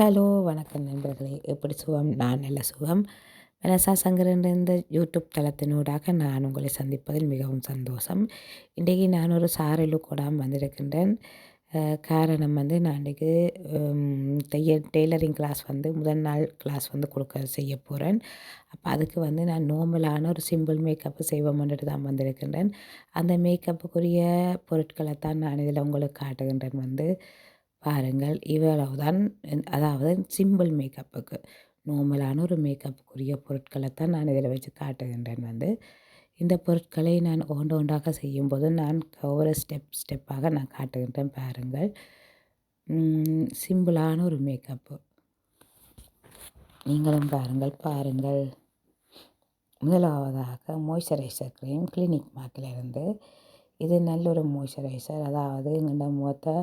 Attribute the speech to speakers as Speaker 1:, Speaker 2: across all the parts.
Speaker 1: Hello வணக்கம் நண்பர்களே. எப்படி சுகம்? நான் நல்ல சுகம். வெனசா சங்கரன் இந்த யூடியூப் தளத்தினூடாக நான் உங்களை சந்திப்பதில் மிகவும் சந்தோஷம். இன்றைக்கு நான் ஒரு சாரலுக்கூடாமல் வந்திருக்கின்றேன். காரணம் வந்து நான் இன்றைக்கு தையல் டெய்லரிங் கிளாஸ் வந்து முதல் நாள் கிளாஸ் வந்து கொடுக்க செய்ய போகிறேன் அப்போ அதுக்கு வந்து நான் நார்மலான ஒரு சிம்பிள் மேக்கப்பு செய்வோம்ன்றது தான் வந்திருக்கின்றேன். அந்த மேக்கப்புக்குரிய பொருட்களை தான் நான் இதில் உங்களுக்கு காட்டுகின்றேன் வந்து. பாருங்கள் இவ்வளவுதான் தான் அதாவது சிம்பிள் மேக்கப்புக்கு நார்மலான ஒரு மேக்கப்புக்குரிய பொருட்களை தான் நான் இதில் வச்சு காட்டுகின்றேன் வந்து. இந்த பொருட்களை நான் ஒன்று ஒன்றாக செய்யும்போது நான் ஒவ்வொரு ஸ்டெப் ஸ்டெப்பாக நான் காட்டுகின்றேன் பாருங்கள். சிம்பிளான ஒரு மேக்கப்பு. நீங்களும் பாருங்கள் பாருங்கள். முதலாவதாக மாய்ஸ்சரைசர் க்ரீம் கிளினிக் மார்க்கிலிருந்து இது நல்ல ஒரு மாய்ஸ்சரைசர் அதாவது எங்களோட முகத்தை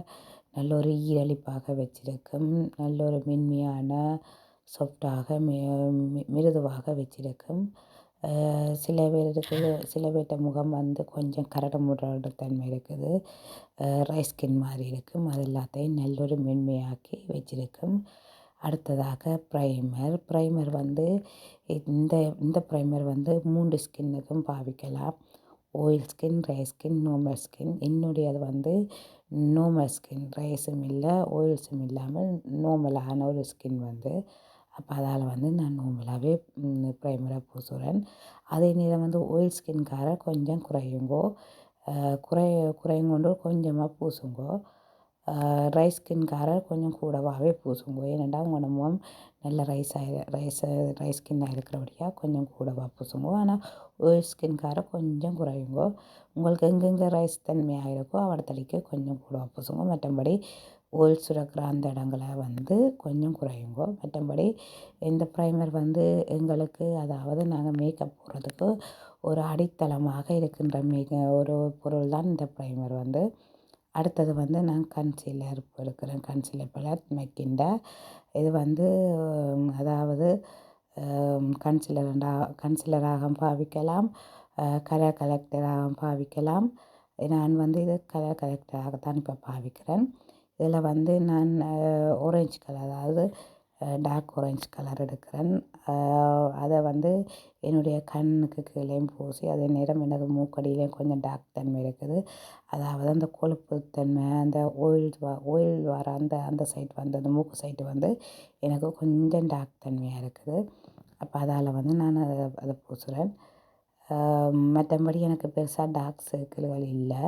Speaker 1: நல்ல ஒரு ஈரலிப்பாக வச்சிருக்கும் நல்ல ஒரு மென்மையான சாஃப்டாக மிருதுவாக வச்சிருக்கும். சில பேருக்கு சில பேர்ட்ட முகம் வந்து கொஞ்சம் கரடு முரடு தன்மை இருக்குது. ரை ஸ்கின் மாதிரி இருக்கும். அது எல்லாத்தையும் நல்ல ஒரு மென்மையாக்கி வச்சிருக்கும். அடுத்ததாக ப்ரைமர் ப்ரைமர் வந்து இந்த இந்த ப்ரைமர் வந்து மூன்று ஸ்கின்னுக்கும் பாவிக்கலாம். Oil skin dry skin normal skin என்னுடையது வந்து நோமல் ஸ்கின் ட்ரைஸும் இல்லை ஓயில்ஸும் இல்லாமல் நோமலான ஒரு ஸ்கின் வந்து. அப்போ அதால் வந்து நான் நோமலாகவே ப்ரைமராக பூசுகிறேன் அதே நேரம் வந்து ஓயில் ஸ்கின்கார கொஞ்சம் குறையுங்கோ. குறைய குறையுங்கொண்டு கொஞ்சமாக பூசுங்கோ. ரைஸ் ஸ்கின்காரர் கொஞ்சம் கூடவாகவே பூசுங்க. ஏனெண்டா உங்களோட முகம் நல்ல ரைஸ் ஆகி ரைஸ் ரைஸ் ஸ்கின்னாக இருக்கிறபடியாக கொஞ்சம் கூடவாக பூசுங்க. ஆனால் ஆயில் ஸ்கின்காரர் கொஞ்சம் குறையுங்க. உங்களுக்கு எங்கெங்கே ரைஸ் தன்மையாக இருக்கோ அவடத்தளிக்க கொஞ்சம் கூடவாக பூசுங்க. மற்றபடி ஓல் சுரக்கிற அந்த இடங்களை வந்து கொஞ்சம் குறையுங்க. மற்றபடி இந்த ப்ரைமர் வந்து எங்களுக்கு அதாவது நாங்கள் மேக்கப் போடுறதுக்கு ஒரு அடித்தளமாக இருக்கின்ற மிக ஒரு பொருள் தான் இந்த ப்ரைமர் வந்து. அடுத்தது வந்து நான் கன்சீலர் எடுக்கிறேன். கன்சீலர் பலர் மெக்கிண்டா இது வந்து அதாவது கன்சிலரண்டா கன்சிலராக பாவிக்கலாம். கலர் கலெக்டராக பாவிக்கலாம். நான் வந்து இது கலர் கலெக்டராக தான் இப்போ பாவிக்கிறேன். இதில் வந்து நான் ஆரஞ்சு கலர் அதாவது டார்க் ஆரஞ்சு கலர் எடுக்கிறேன். அதை வந்து என்னுடைய கண்ணுக்கு கீழேயும் பூசி அதே நேரம் எனக்கு மூக்கடியிலையும் கொஞ்சம் டார்க் தன்மை இருக்குது. அதாவது அந்த கொழுப்பு தன்மை அந்த ஓயில் ஓயில் வர அந்த அந்த சைடு வந்து அந்த மூக்கு சைடு வந்து எனக்கு கொஞ்சம் டார்க் தன்மையாக இருக்குது. அப்போ அதால் வந்து நான் அதை அதை பூசுகிறேன் மற்றபடி எனக்கு பெருசாக டார்க் சர்க்கிள்கள் இல்லை.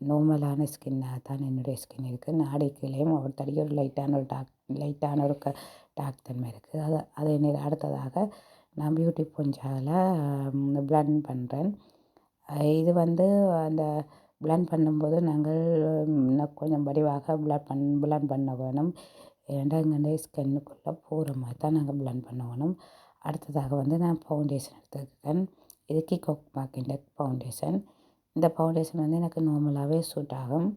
Speaker 1: நார்மலான ஸ்கின்னாக தான் என்னுடைய ஸ்கின் இருக்குது நாடைக்குள்ளேயும் ஒரு தடி ஒரு லைட்டான ஒரு டார்க் லைட்டான ஒரு க டாக் தன்மை இருக்குது அது அதே நேரம் அடுத்ததாக நான் பியூட்டி பொஞ்சாவில் பிளண்ட் பண்ணுறேன் இது வந்து அந்த பிளண்ட் பண்ணும்போது நாங்கள் இன்னும் கொஞ்சம் வடிவாக ப்ளண்ட் பண் பிளண்ட் பண்ண வேணும். ஏன்டா எங்கள் ஸ்கின்னுக்குள்ளே போகிற மாதிரி தான் நாங்கள் பிளண்ட் பண்ண வேணும். அடுத்ததாக வந்து நான் ஃபவுண்டேஷன் எடுத்துருக்கேன் இது கிக் மார்க்கின்ற ஃபவுண்டேஷன் இந்த ஃபவுண்டேஷன் வந்து எனக்கு நார்மலாகவே சூட் ஆகும்.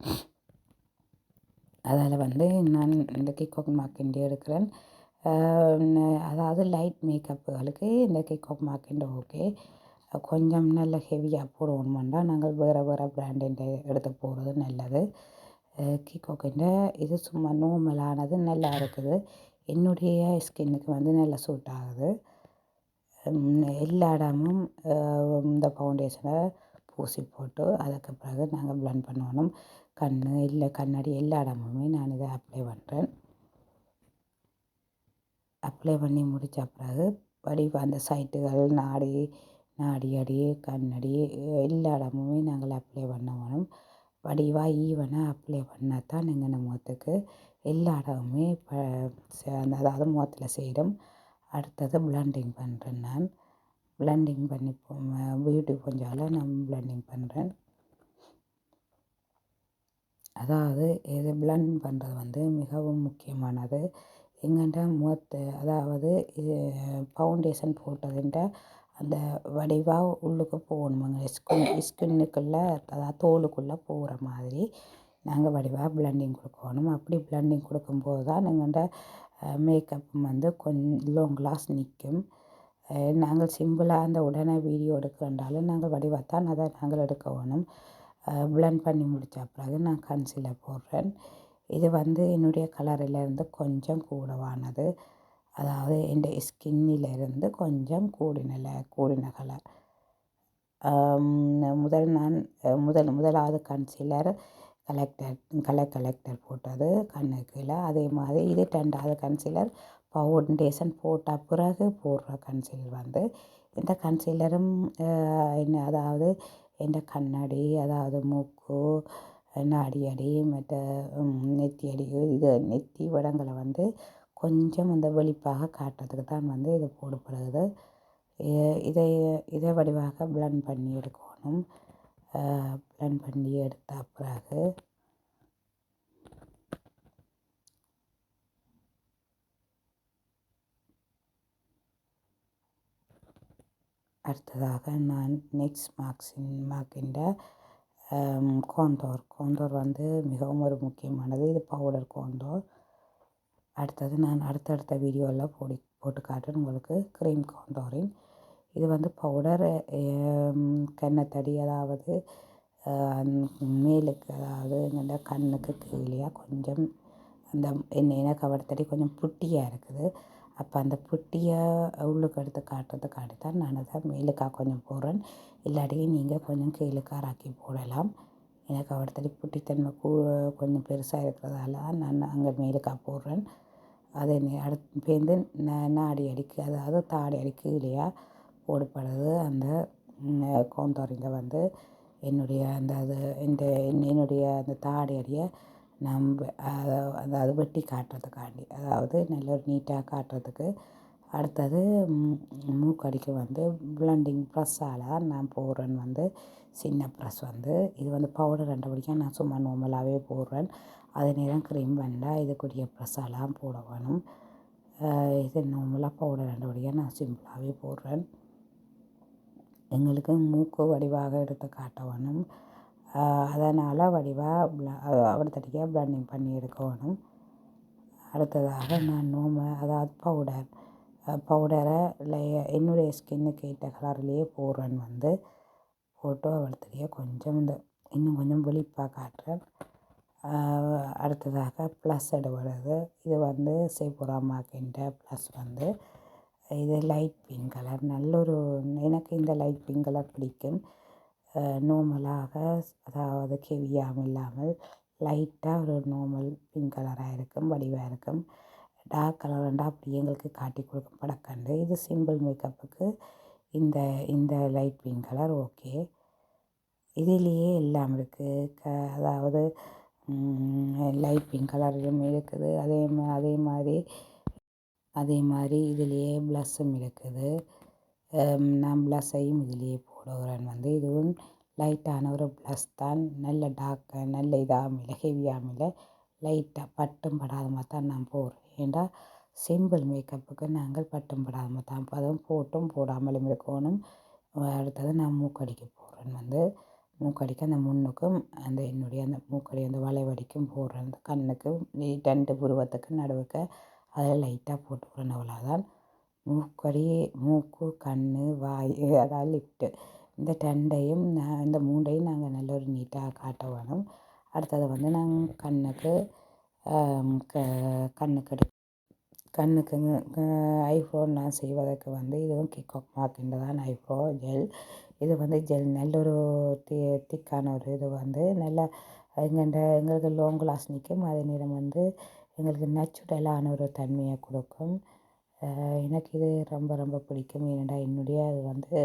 Speaker 1: அதால் வந்து நான் இந்த கிக் மார்க்கின்ற எடுக்கிறேன். அதாவது லைட் மேக்கப்புகளுக்கு இந்த கிக் மார்க்கின்ற ஓகே கொஞ்சம் நல்ல ஹெவியாக போடணுமெண்டா நாங்கள் வேறு வேறு பிராண்டின் எடுத்து போகிறது நல்லது. கிக்கோக்கின்ற இது சும்மா நோமலானது நல்லா இருக்குது. என்னுடைய ஸ்கின்னுக்கு வந்து நல்லா சூட் ஆகுது. எல்லா இடமும் இந்த ஃபவுண்டேஷனை பூசி போட்டு அதுக்கு பிறகு நாங்கள் ப்ளண்ட் பண்ணணும். கண் இல்லை கண்ணாடி எல்லா இடமுமே நான் இதை அப்ளை பண்ணுறேன் அப்ளை பண்ணி முடித்த பிறகு வடிவ அந்த சைட்டுகள் நாடி நாடி அடி கண்ணடி எல்லா இடமுமே நாங்கள் அப்ளை பண்ணணும் வடிவாக ஈவனாக அப்ளை பண்ணால் தான் எங்கள் முகத்துக்கு எல்லா இடமுமே இப்போ அதாவது முகத்தில் செய்கிறோம் அடுத்தது பிளண்டிங் பண்ணுறேன் நான். பிளண்டிங் பண்ணி பியூட்டி கொஞ்சால் நான் பிளண்டிங் பண்ணுறேன் அதாவது இது பிளண்ட் பண்ணுறது வந்து மிகவும் முக்கியமானது. எங்கள்கிட்ட முகத்தை அதாவது இது ஃபவுண்டேஷன் போட்டதுன்ற அந்த வடிவாக உள்ளுக்கு போகணுமாங்க. ஸ்கின் ஸ்கின்னுக்குள்ளே அதாவது தோலுக்குள்ளே போகிற மாதிரி நாங்கள் வடிவாக பிளண்டிங் கொடுக்கணும். அப்படி பிளண்டிங் கொடுக்கும்போது தான் எங்கள்கிட்ட மேக்கப் வந்து கொஞ்சம் லோங் லாஸ் நிற்கும் நாங்கள் சிம்பிளாக அந்த உடனே வீடியோ எடுக்கிறண்டாலும் நாங்கள் வடிவாக தான் அதை நாங்கள் எடுக்க வேணும். பிளண்ட் பண்ணி முடித்த பிறகு நான் கன்சீலர் போடுறேன். இது வந்து என்னுடைய கலரிலிருந்து கொஞ்சம் கூடவானது. அதாவது என் ஸ்கின்னிலிருந்து கொஞ்சம் கூடின கூடின கலர் முதல் நான் முதல் முதலாவது கன்சீலர் கலெக்டர் கலர் கலெக்டர் போட்டது கண்ணுக்குள்ள அதே மாதிரி இது ரெண்டாவது கன்சீலர் ஃபவுண்டேஷன் போட்ட பிறகு போடுற கன்சீலர் வந்து. இந்த கன்சீலரும் என்ன அதாவது எந்த கண்ணாடி அதாவது மூக்கு நாடி அடி மற்ற நெற்றியடி இது நெத்தி வடங்களை வந்து கொஞ்சம் அந்த வெளிப்பாக காட்டுறதுக்கு தான் வந்து இது போடப்படுகிறது. இதை இதை வடிவாக பிளெண்ட் பண்ணி எடுக்கணும். பிளெண்ட் பண்ணி எடுத்த பிறகு அடுத்ததாக நான் நெக்ஸ்ட் மார்க்ஸின் மார்க்கின்ற கோந்தோர் கோந்தோர் வந்து மிகவும் ஒரு முக்கியமானது. இது பவுடர் கோந்தோர் அடுத்தது நான் அடுத்தடுத்த வீடியோவில் போடி போட்டு காட்டுறேன். உங்களுக்கு க்ரீம் கோந்தோரின் இது வந்து பவுடர் கண்ணத்தடி அதாவது மேலுக்கு அதாவது இந்த கண்ணுக்கு கீழே கொஞ்சம் அந்த என்ன கவர்த்தடி கொஞ்சம் புட்டியாக இருக்குது. அப்போ அந்த புட்டியை உள்ளுக்கு எடுத்து காட்டுறதுக்காண்டி தான் நான் அதை மேலுக்கா கொஞ்சம் போடுறேன். இல்லாட்டி நீங்கள் கொஞ்சம் கீழுக்காராக்கி போடலாம். எனக்கு அவர்த்தடி புட்டித்தன்மை கூ கொஞ்சம் பெருசாக இருக்கிறதால நான் அங்கே மேலுக்காக போடுறேன். அதை அடுத்து பேருந்து நாடி அடிக்கு அதாவது தாடி அடிக்கு இல்லையா போடப்படுறது அந்த கோந்தோரிங்க வந்து என்னுடைய அந்த அது இந்த என்னுடைய அந்த தாடி அடியை நம்ம அதாவது வெட்டி காட்டுறதுக்காண்டி. அதாவது நல்ல ஒரு நீட்டாக காட்டுறதுக்கு. அடுத்தது மூக்கடிக்கு வந்து பிளண்டிங் ப்ரெஸ்ஸால் நான் போடுறேன் வந்து சின்ன ப்ரெஸ் வந்து. இது வந்து பவுடர் ரெண்டு பிடிக்கும் நான் சும்மா நார்மலாகவே போடுறேன். அதே நேரம் க்ரீம் வந்தால் இதுக்குரிய ப்ரெஸ்ஸெல்லாம் போட வேணும். இது நார்மலாக பவுடர் ரெண்டு பிடிக்கும் நான் சிம்பிளாகவே போடுறேன். எங்களுக்கு மூக்கு வடிவாக எடுத்து காட்ட வேணும். அதனால் வடிவாக அவர்த்தடிக்க பிளண்டிங் பண்ணி எடுக்கணும். அடுத்ததாக நான் நோம அதாவது பவுடர் பவுடரை என்னுடைய ஸ்கின்னுக்கு ஏற்ற கலர்லேயே போடுறேன் வந்து போட்டு அவர்த்தடிக்க கொஞ்சம் இந்த இன்னும் கொஞ்சம் வெளிப்பாக காட்டுறேன். அடுத்ததாக ப்ளஸ் எடுபடுது இது வந்து சேப்புரா மார்க்கின்ற ப்ளஸ் வந்து இது லைட் பிங்க் கலர் நல்ல ஒரு எனக்கு இந்த லைட் பிங்க் கலர் பிடிக்கும். நார்மலாக அதாவது கெவியாமல் இல்லாமல் லைட்டாக ஒரு நார்மல் பிங்க் கலராக இருக்கும் வடிவாக இருக்கும். டார்க் கலர் வேண்டாம் அப்படி எங்களுக்கு காட்டி கொடுக்கும். படக்கண்டு. இது சிம்பிள் மேக்கப்புக்கு இந்த இந்த லைட் பிங்க் கலர் ஓகே இதிலேயே எல்லாம் இருக்குது க அதாவது லைட் பிங்க் கலரிலும் இருக்குது. அதே மா அதே மாதிரி அதே மாதிரி இதுலேயே ப்ளஸ்ஸும் இருக்குது. நான் ப்ளஸ்ஸையும் இதுலேயே கொடுக்குறேன் வந்து இதுவும் லைட்டான ஒரு ப்ளஸ் தான். நல்ல டார்க் நல்ல இதாகவும் இல்லை லைட்டாக பட்டும் படாதமாக தான் நான் போடுறேன். ஏன்டா சிம்பிள் மேக்கப்புக்கு நாங்கள் பட்டும் படாமல் தான் அதுவும் போட்டும் போடாமலும் இருக்கணும். அடுத்தது நான் மூக்கடிக்கு போடுறேன். வந்து மூக்கடிக்கு அந்த முன்னுக்கும் அந்த என்னுடைய அந்த மூக்கடி அந்த வளைவடிக்கும் போடுறேன். அந்த கண்ணுக்கும் ரெண்டு புருவத்துக்கு நடுவுக்கு அதில் லைட்டாக போட்டு அவ்வளோதான் மூக்கடி மூக்கு கண் வாய் அதாவது லிப்ட்டு இந்த ரெண்டையும் நான் இந்த மூண்டையும் நாங்கள் நல்ல ஒரு நீட்டாக காட்ட வேணும். அடுத்தது வந்து நாங்கள் கண்ணுக்கு க கண்ணுக்கு எடு கண்ணுக்கு ஐப்ரோ நான் செய்வதற்கு வந்து இதுவும் கிக்கோக் மார்க்கின்ற தான் ஐப்ரோ ஜெல். இது வந்து ஜெல் நல்ல ஒரு தி திக்கான ஒரு இது வந்து நல்லா எங்கள்ட எங்களுக்கு லோங் கிளாஸ் நிற்கும் அதே நேரம் வந்து எங்களுக்கு நேச்சுரலான ஒரு தன்மையை கொடுக்கும். எனக்கு இது ரொம்ப ரொம்ப பிடிக்கும். ஏனென்றால் என்னுடைய அது வந்து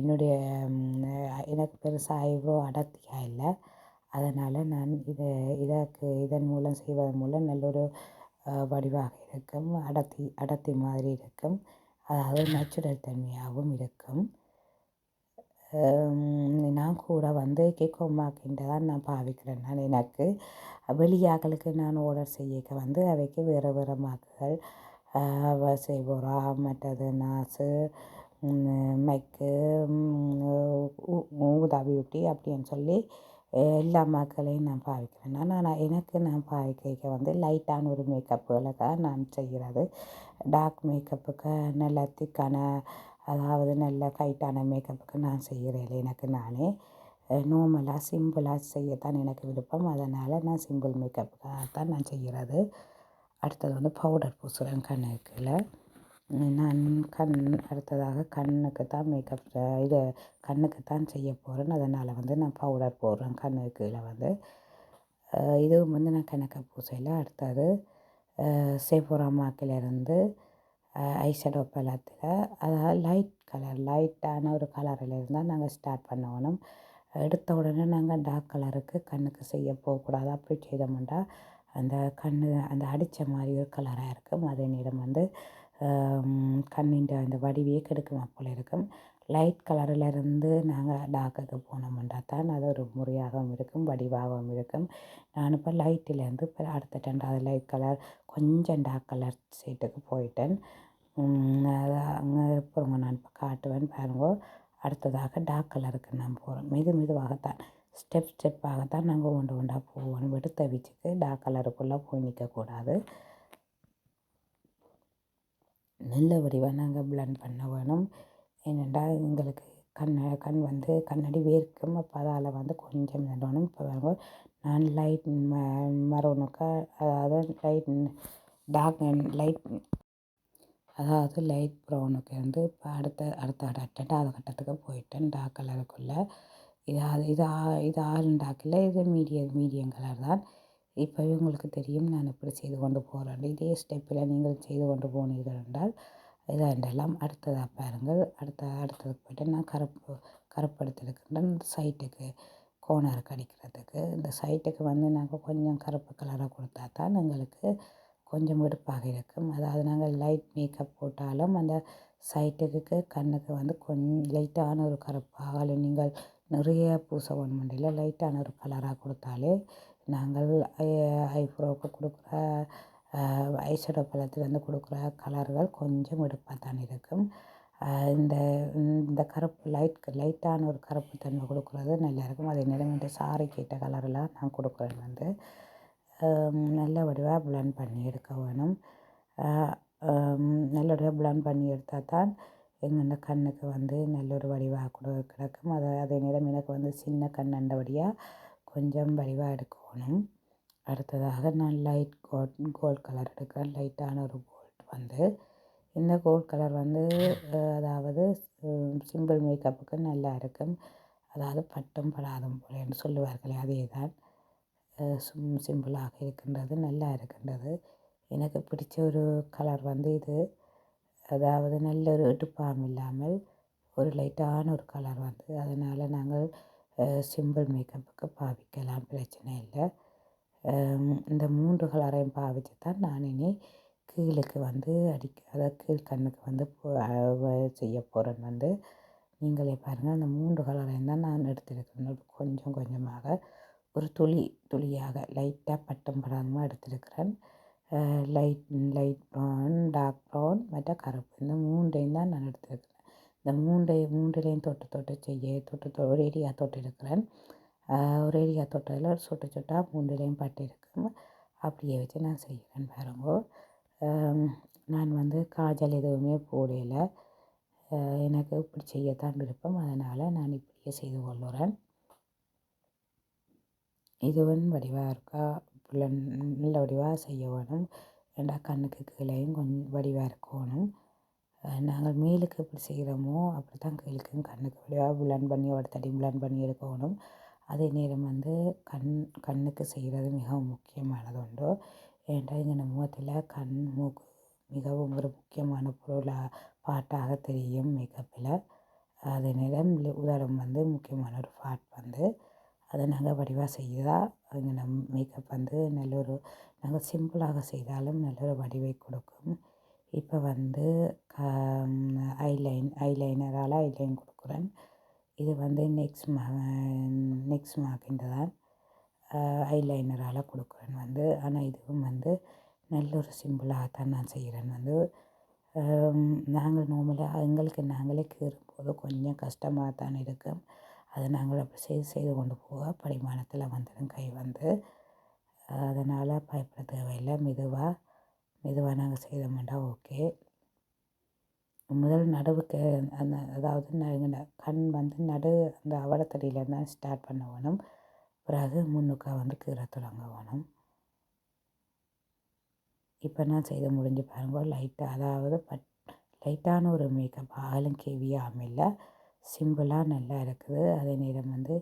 Speaker 1: என்னுடைய எனக்கு பெருசாக ஐப்ரோ அடர்த்தியாக இல்லை. அதனால் நான் இதை இதற்கு இதன் மூலம் செய்வதன் மூலம் நல்ல ஒரு வடிவாக இருக்கும். அடர்த்தி அடர்த்தி மாதிரி இருக்கும். அதாவது நேச்சுரல் தன்மையாகவும் இருக்கும். நான் கூட வந்து கேக்கோ மார்க்கின்ற தான் நான் பாவிக்கிறேன் நான் எனக்கு. வெளியாக்களுக்கு நான் ஆர்டர் செய்யக்க வந்து அவைக்கு வேறு வேறு மாக்குகள் செய்வோரா மற்றது நாஸு மைக்கு ஊதா பியூட்டி அப்படின்னு சொல்லி எல்லா மக்களையும் நான் பாவிக்கிறேன். நான் எனக்கு நான் பாவிக்க வந்து லைட்டான ஒரு மேக்கப்புகளை தான் நான் செய்கிறது டார்க் மேக்கப்புக்கு நல்ல திக்கான அதாவது நல்ல ஃபைட்டான மேக்கப்புக்கு நான் செய்கிறேன் எனக்கு நானே. நார்மலாக சிம்பிளாக செய்யத்தான் எனக்கு விருப்பம். அதனால் நான் சிம்பிள் மேக்கப்புக்காக தான் நான் செய்கிறது அடுத்தது வந்து பவுடர் பூசுகிறேன் கண்ணுக்குள்ள நான் கண் அடுத்ததாக கண்ணுக்கு தான் மேக்கப் இது கண்ணுக்கு தான் செய்ய போகிறேன் அதனால் வந்து நான் பவுடர் போடுறேன் கண்ணுக்கு கீழே வந்து இதுவும் வந்து நான் கணக்கு பூசையில். அடுத்தது சேஃபோரா மாக்கிலிருந்து ஐஷேடோ அதாவது லைட் கலர் லைட்டான ஒரு கலரில் இருந்தால் நாங்கள் ஸ்டார்ட் பண்ணணும். எடுத்த உடனே நாங்கள் டார்க் கலருக்கு கண்ணுக்கு செய்ய போகக்கூடாது. அப்படி செய்தோம்னா அந்த கண் அந்த அடித்த மாதிரி ஒரு கலராக இருக்கும். அதே நேரம் வந்து கண்ணின் அந்த வடிவையே கெடுக்குமா போல் இருக்கும். லைட் கலரில் இருந்து நாங்கள் டார்க்குக்கு போனோம்னா தான் அது ஒரு முறையாகவும் இருக்கும் வடிவாகவும் இருக்கும். நான் இப்போ லைட்டிலேருந்து இப்போ அடுத்த ரெண்டாவது லைட் கலர் கொஞ்சம் டார்க் கலர் சீட்டுக்கு போயிட்டேன். அங்கே அப்புறமா நான் இப்போ காட்டுவேன் பாருங்க. அடுத்ததாக டார்க் கலருக்கு நான் போகிறோம் மெது மெதுவாகத்தான். ஸ்டெப் ஸ்டெப்பாக தான் நாங்கள் ஒன்று ஒன்றா போவோம் எடுத்த வச்சுக்கு டார்க் கலருக்குள்ளே போய் நிற்கக்கூடாது நல்ல வடிவாக நாங்கள் பிளண்ட் பண்ண வேணும். ஏனென்றால் எங்களுக்கு கண் கண் வந்து கண்ணாடி வேர்க்கும். அப்போ அதால் வந்து கொஞ்சம் நடணும் இப்போ வாங்க நான் லைட் ம மரணுக்கா அதாவது லைட் டார்க் லைட் அதாவது லைட் ப்ரௌனுக்கு வந்து இப்போ அடுத்த அடுத்த அடுத்த கட்டத்துக்கு போயிட்டேன். டார்க் கலருக்குள்ளே இது இது இது ஆரன் டார்க்கில் இது மீடியம் மீடியம் கலர் தான். இப்போ உங்களுக்கு தெரியும் நான் எப்படி செய்து கொண்டு போகிறேன் இதே ஸ்டெப்பில் நீங்கள் செய்து கொண்டு போனீர்கள் என்றால் இதாண்டெல்லாம் அடுத்ததாக பாருங்கள். அடுத்த அடுத்தது போய்ட்டு நான் கருப்பு கருப்பு எடுத்துருக்கின்றேன் சைட்டுக்கு கோனருக்கு அடிக்கிறதுக்கு. இந்த சைட்டுக்கு வந்து நாங்கள் கொஞ்சம் கருப்பு கலராக கொடுத்தா தான் எங்களுக்கு கொஞ்சம் வெடுப்பாக இருக்கும். அதாவது நாங்கள் லைட் மேக்கப் போட்டாலும் அந்த சைட்டுக்கு கண்ணுக்கு வந்து கொஞ்சம் லைட்டான ஒரு கருப்பாக நீங்கள் நிறைய பூச வேணுமெண்டில் லைட்டான ஒரு கலராக கொடுத்தாலே நாங்கள் ஐ ஐப்ரோவுக்கு கொடுக்குற ஐஷடோ பழத்துலேருந்து கொடுக்குற கலர்கள் கொஞ்சம் எடுப்பாக தான் இருக்கும் இந்த இந்த கருப்பு லைட் லைட்டான ஒரு கருப்பு தன்மை கொடுக்குறது நல்லா இருக்கும். அதே நேரம் இந்த சாரி கேட்ட கலரெலாம் நான் கொடுக்குறேன் வந்து. நல்ல வடிவாக பிளெண்ட் பண்ணி எடுக்க வேணும். நல்லபடியாக பிளெண்ட் பண்ணி எடுத்தால் தான் எங்கள் கண்ணுக்கு வந்து நல்ல ஒரு வடிவாக கூட கிடக்கும். அதை அதே நேரம் எனக்கு வந்து சின்ன கண்ணண்டபடியாக கொஞ்சம் வடிவாக எடுக்கணும். அடுத்ததாக நான் லைட் கோல்ட் கோல்ட் கலர் எடுக்கிறேன். லைட்டான ஒரு கோல்ட் வந்து. இந்த கோல்ட் கலர் வந்து அதாவது சிம்பிள் மேக்கப்புக்கு நல்லா இருக்கும். அதாவது பட்டும் படாதும் போல என்று சொல்லுவார்களே அதே தான் சும் சிம்பிளாக இருக்கின்றது நல்லா இருக்கின்றது. எனக்கு பிடிச்ச ஒரு கலர் வந்து இது. அதாவது நல்ல ஒரு எடுப்பாகவும் இல்லாமல் ஒரு லைட்டான ஒரு கலர் வந்து அதனால் நாங்கள் சிம்பிள் மேக்கப்புக்கு பாவிக்கலாம் பிரச்சனை இல்லை. இந்த மூன்று கலரையும் பாவித்து தான் நான் இனி கீழுக்கு வந்து அடிக்க அதாவது கீழ் கண்ணுக்கு வந்து செய்ய போகிறேன் வந்து. நீங்களே பாருங்கள் அந்த மூன்று கலரையும் தான் நான் எடுத்திருக்கிறேன். கொஞ்சம் கொஞ்சமாக ஒரு துளி துளியாக லைட்டாக பட்டம் படாமல் எடுத்திருக்கிறேன். Light light brown dark brown மற்ற கருப்பு. இந்த மூன்றையும் தான் நான் எடுத்திருக்கிறேன். இந்த மூன்றை மூன்றிலையும் தொட்டு தொட்டு செய்ய தொட்டு தொ தொட்டு எடுக்கிறேன். ஒரேடியாக தொட்டதில் ஒரு சொட்டு சொட்டாக மூன்றிலையும் பட்டிருக்கும் அப்படியே வச்சு நான் செய்கிறேன் பாருங்கோ. நான் வந்து காஜல் எதுவுமே போடலை. எனக்கு இப்படி செய்யத்தான் விருப்பம். அதனால் நான் இப்படியே செய்து கொள்ளுறேன். இதுவும் வடிவாக இருக்கா? நல்ல நல்ல வடிவாக செய்ய வேணும். ஏண்டா கண்ணுக்கு கீழேயும் கொஞ்சம் வடிவாக இருக்கணும். நாங்கள் மேலுக்கு எப்படி செய்கிறோமோ அப்படி தான் கீழுக்கும் கண்ணுக்கு வடிவாக பிளண்ட் பண்ணி ஒரு தடி பண்ணி எடுக்கணும். அதே நேரம் வந்து கண் கண்ணுக்கு செய்கிறது மிகவும் முக்கியமானது உண்டு ஏன்டா எங்கள் முகத்தில் கண் மூக்கு மிகவும் ஒரு முக்கியமான பொருளாக பாட்டாக தெரியும் மேக்கப்பில் அதே நேரம் உதரம் வந்து முக்கியமான ஒரு பாட் வந்து அதை நாங்கள் வடிவாக செய்தால் அதுங்க நம் மேக்கப் வந்து நல்ல ஒரு நாங்கள் சிம்பிளாக செய்தாலும் நல்ல ஒரு வடிவை கொடுக்கும். இப்போ வந்து ஐலைன் ஐலைனரால் ஐலைன் கொடுக்குறேன். இது வந்து நெக்ஸ்ட் மா நெக்ஸ்ட் மார்க்கின்ற தான். ஐலைனரால் கொடுக்குறேன் வந்து. ஆனால் இதுவும் வந்து நல்ல ஒரு சிம்பிளாக தான் நான் செய்கிறேன் வந்து. நாங்கள் நார்மலாக எங்களுக்கு நாங்களே கீறும்போது கொஞ்சம் கஷ்டமாக தான் இருக்கும். அதை நாங்கள் அப்படி செய்து செய்து கொண்டு போக படிமானத்தில் வந்துடும் கை வந்து அதனால் பயப்பட தேவையில்லை. மெதுவாக மெதுவாக நாங்கள் செய்தோம்னா ஓகே. முதல் நடுவுக்கு அந்த அதாவது கண் வந்து நடு அந்த அவலத்தடியிலேருந்து தான் ஸ்டார்ட் பண்ண வேணும். பிறகு முன்னுக்காக வந்து கீரை தொடங்க வேணும். இப்போ நான் செய்து முடிஞ்சு பாருங்க லைட்டாக அதாவது பட் லைட்டான ஒரு மேக்கப் ஆகலும் கேவியாக அமையல சிம்பிளாக நல்லா இருக்குது. அதே நேரம் வந்து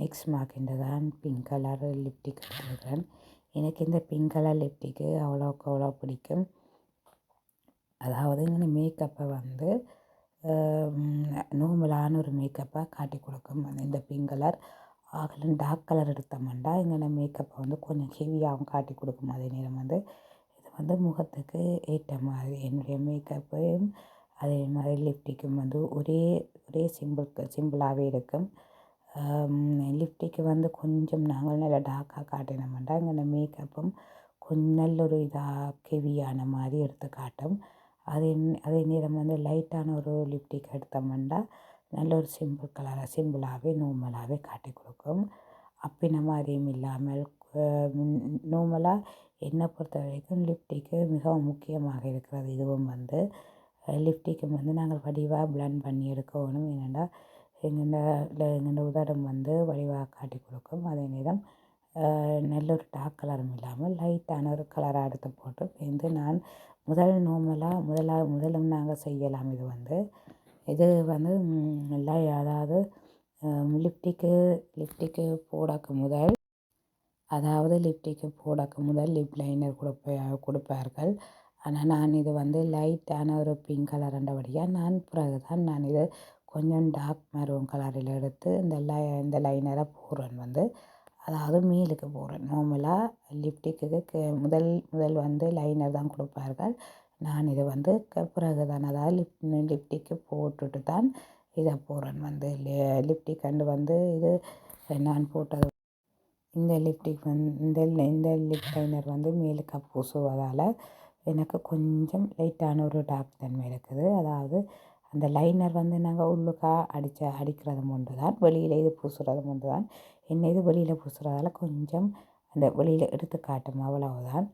Speaker 1: நெக்ஸ்ட் மார்க்கின்ற தான் பிங்க் கலர் லிப்டிக் எடுத்துருக்கிறேன் எனக்கு இந்த பிங்க் கலர் லிப்டிக்கு அவ்வளோக்கு அவ்வளோ பிடிக்கும். அதாவது இந்த மேக்கப்பை வந்து நோம்பலான ஒரு மேக்கப்பை காட்டி கொடுக்கும். அந்த இந்த பிங்க் கலர் ஆகலும் டார்க் கலர் எடுத்தோம்னா இங்கே மேக்கப்பை வந்து கொஞ்சம் ஹெவியாகவும் காட்டி கொடுக்கும். அதே நேரம் வந்து இது வந்து முகத்துக்கு ஏற்ற மாதிரி. என்னுடைய மேக்கப்பையும் அதே மாதிரி லிப்டிக்கும் வந்து ஒரே ஒரே சிம்பிள் சிம்பிளாகவே இருக்கும். லிப்டிக்கு வந்து கொஞ்சம் நாங்கள் நல்லா டார்க்காக காட்டினோம்னா இங்கே மேக்கப்பும் கொஞ்சம் நல்ல ஒரு இதாக ஹெவியான மாதிரி எடுத்து காட்டும். அதே அதே நேரம் வந்து லைட்டான ஒரு லிப்டிக் எடுத்தோம்னா நல்ல ஒரு சிம்பிள் கலராக சிம்பிளாகவே நார்மலாகவே காட்டி கொடுக்கும். அப்பின மாதிரியும் இல்லாமல் நார்மலாக என்னை பொறுத்த வரைக்கும் லிப்டிக்கு மிகவும் முக்கியமாக இருக்கிறது இதுவும் வந்து. லிப்டிக்கு வந்து நாங்கள் வடிவாக பிளண்ட் பண்ணி எடுக்கணும். ஏனென்றால் எங்கள்ட எங்கள்ட உதடம் வந்து வடிவாக காட்டி கொடுக்கும். அதே நேரம் நல்ல ஒரு டார்க் கலரும் இல்லாமல் லைட்டான ஒரு கலராக எடுத்து போட்டு வந்து நான் முதல் நோமலாக முதலாக முதலும் நாங்கள் செய்யலாம். இது வந்து இது வந்து நல்லா அதாவது லிப்டிக்கு லிப்டிக்கு போடக்கு முதல் அதாவது லிப்டிக்கு போடக்கு முதல் லிப் லைனர் கொடுப்ப கொடுப்பார்கள். ஆனால் நான் இது வந்து லைட்டான ஒரு பிங்க் கலர் அண்டபடியாக நான் பிறகு தான் நான் இது கொஞ்சம் டார்க் மெரூன் கலரில் எடுத்து இந்த லை இந்த லைனரை போடுறேன் வந்து. அதாவது மேலுக்கு போடுறேன். நார்மலாக லிப்டிக்கு முதல் முதல் வந்து லைனர் தான் கொடுப்பார்கள். நான் இதை வந்து பிறகு தான் அதாவது லிப் லிப்டிக்கு போட்டுட்டு தான் இதை போடுறேன் வந்து. லிப்டிக் அண்டு வந்து இது நான் போட்டது. இந்த லிப்டிக் வந்து இந்த இந்த லிப் லைனர் வந்து மேலுக்கு பூசுவதால் எனக்கு கொஞ்சம் லைட்டான ஒரு டார்க் தன்மை இருக்குது. அதாவது அந்த லைனர் வந்து நாங்கள் உள்ளுக்கா அடித்த அடிக்கிறதும் ஒன்று தான் வெளியில் இது பூசுறது ஒன்று தான் என்ன இது வெளியில் பூசுகிறதால கொஞ்சம் அந்த வெளியில் எடுத்து காட்டும் அவ்வளவுதான்.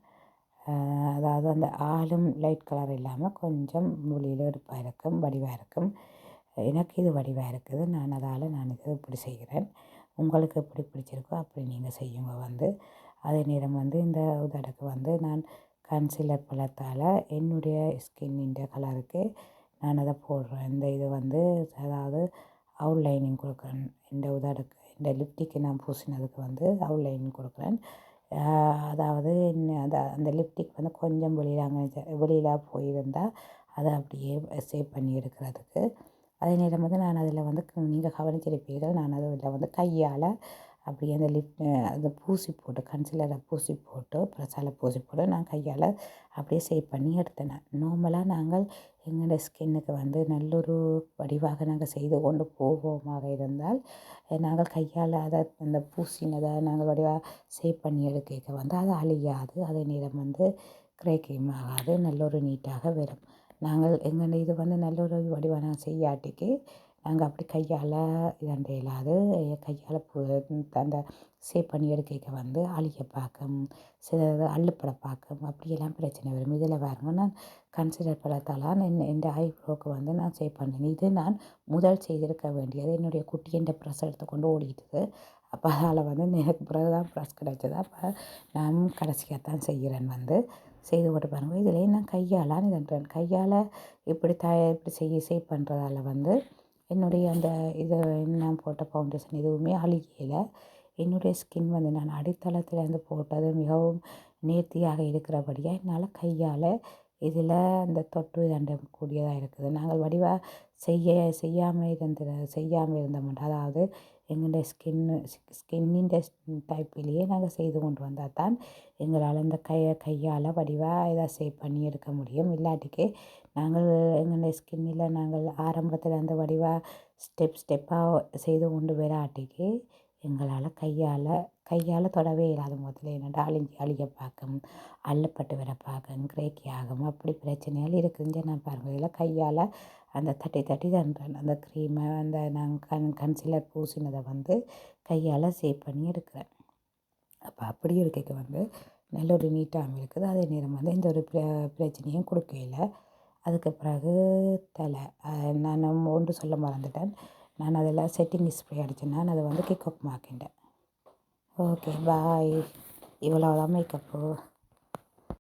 Speaker 1: அதாவது அந்த ஆளும் லைட் கலர் இல்லாமல் கொஞ்சம் வெளியில் எடுப்பாக இருக்கும் வடிவாக இருக்கும். எனக்கு இது வடிவாக இருக்குது. நான் அதால் நான் இது இப்படி செய்கிறேன். உங்களுக்கு எப்படி பிடிச்சிருக்கோ அப்படி நீங்கள் செய்யுங்க வந்து. அதே நேரம் வந்து இந்த உதடுக்கு வந்து நான் கன்சிலர் பழத்தால் என்னுடைய ஸ்கின்னின் கலருக்கு நான் அதை போடுறேன். இந்த இது வந்து அதாவது அவுட்லைனிங் கொடுக்குறேன். இந்த உதடுக்கு இந்த லிப்டிக்கு நான் பூசினதுக்கு வந்து அவுட்லைனிங் கொடுக்குறேன். அதாவது அந்த அந்த லிப்டிக் வந்து கொஞ்சம் வெளியில் அங்கே வெளியில் போயிருந்தால் அதை அப்படியே சேவ் பண்ணி எடுக்கிறதுக்கு. அதே நேரம் வந்து நான் அதில் வந்து நீங்கள் கவனிச்சிருப்பீர்கள் நான் அதில் வந்து கையால் அப்படியே அந்த லிப் அந்த பூசி போட்டு கன்சிலரை பூசி போட்டு ப்ரெஸ்ஸால் பூசி போட்டு நான் கையால் அப்படியே சேவ் பண்ணி எடுத்தேன். நார்மலாக நாங்கள் எங்களோட ஸ்கின்னுக்கு வந்து நல்லொரு வடிவாக நாங்கள் செய்து கொண்டு போவோமாக இருந்தால் நாங்கள் கையால் அதை அந்த பூசினதை நாங்கள் வடிவாக சேவ் பண்ணி எடுக்க வந்து அது அழியாது. அதே நேரம் வந்து கிரேக்கிங் ஆகாது நல்ல ஒரு நீட்டாக வரும். நாங்கள் எங்கள் இது வந்து நல்ல ஒரு வடிவாக நாங்கள் செய்யாட்டிக்கு நாங்கள் அப்படி கையால் இதாண்ட இயலாது கையால் அந்த சேவ் பண்ணி எடுக்க வந்து அழிய பார்க்கும் சிலது அள்ளுப்பட பார்க்கும் அப்படியெல்லாம் பிரச்சனை வரும். இதில் பாருங்க நான் கன்சிடர் பழத்தால் என் என் ஐப்ரோக்கு வந்து நான் சேவ் பண்ணேன். இது நான் முதல் செய்திருக்க வேண்டியது. என்னுடைய குட்டி என்ற ப்ரெஸ் எடுத்துக்கொண்டு ஓடிட்டுது அப்போ அதால் வந்து எனக்கு பிறகு தான் ப்ரெஸ் கிடச்சது. அப்போ நான் கடைசியாக தான் செய்கிறேன் வந்து. செய்து போட்டு பாருங்க. இதுலேயும் நான் கையால் இதுன்றேன் கையால் இப்படி த இப்படி செய்ய சேவ் பண்ணுறதால வந்து என்னுடைய அந்த இது நான் போட்ட ஃபவுண்டேஷன் எதுவுமே அழுகலை என்னுடைய ஸ்கின் வந்து நான் அடித்தளத்துலேருந்து போட்டது மிகவும் நேர்த்தியாக இருக்கிறபடியாக என்னால் கையால் இதில் அந்த தொட்டு தண்ட கூடியதாக இருக்குது. நாங்கள் வடிவாக செய்ய செய்யாமல் இருந்த செய்யாமல் இருந்தோம் அதாவது எங்களுடைய ஸ்கின் ஸ்கின்னின் டைப்பிலேயே நாங்கள் செய்து கொண்டு வந்தால் தான் எங்களால் இந்த கையை கையால் வடிவாக இதை சேவ் பண்ணி எடுக்க முடியும். இல்லாட்டிக்கு நாங்கள் எங்களுடைய ஸ்கின்னில் நாங்கள் ஆரம்பத்தில் அந்த வடிவாக ஸ்டெப் ஸ்டெப்பாக செய்து கொண்டு வராட்டிக்கு எங்களால் கையால் கையால் தொடவே இல்லாத முதல்ல என்னடா அழிஞ்சு அழிய பார்க்கும் அள்ளப்பட்டு வர பார்க்கும் கிரேக்கி ஆகும் அப்படி பிரச்சனைகள் இருக்குதுன்னு நான் பாருங்கள் இதில் கையால் அந்த தட்டி தட்டி தண்டுறேன் அந்த க்ரீமை அந்த நான் கண் கன்சிலர் பூசினதை வந்து கையால் சேவ் பண்ணி எடுக்கிறேன் அப்போ அப்படி இருக்கைக்கு வந்து நல்ல ஒரு நீட்டாகவும் இருக்குது. அதே நேரம் வந்து எந்த ஒரு பிர பிரச்சனையும் கொடுக்கையில அதுக்கு பிறகு தலை. நான் ஒன்று சொல்ல மறந்துட்டேன். நான் அதில் செட்டிங் ஸ்ப்ரே அடித்தேன் நான் அதை வந்து கிக் அப் மாக்கிட்டேன் ஓகே பாய் இவ்வளோ தான் மேக்கப்பு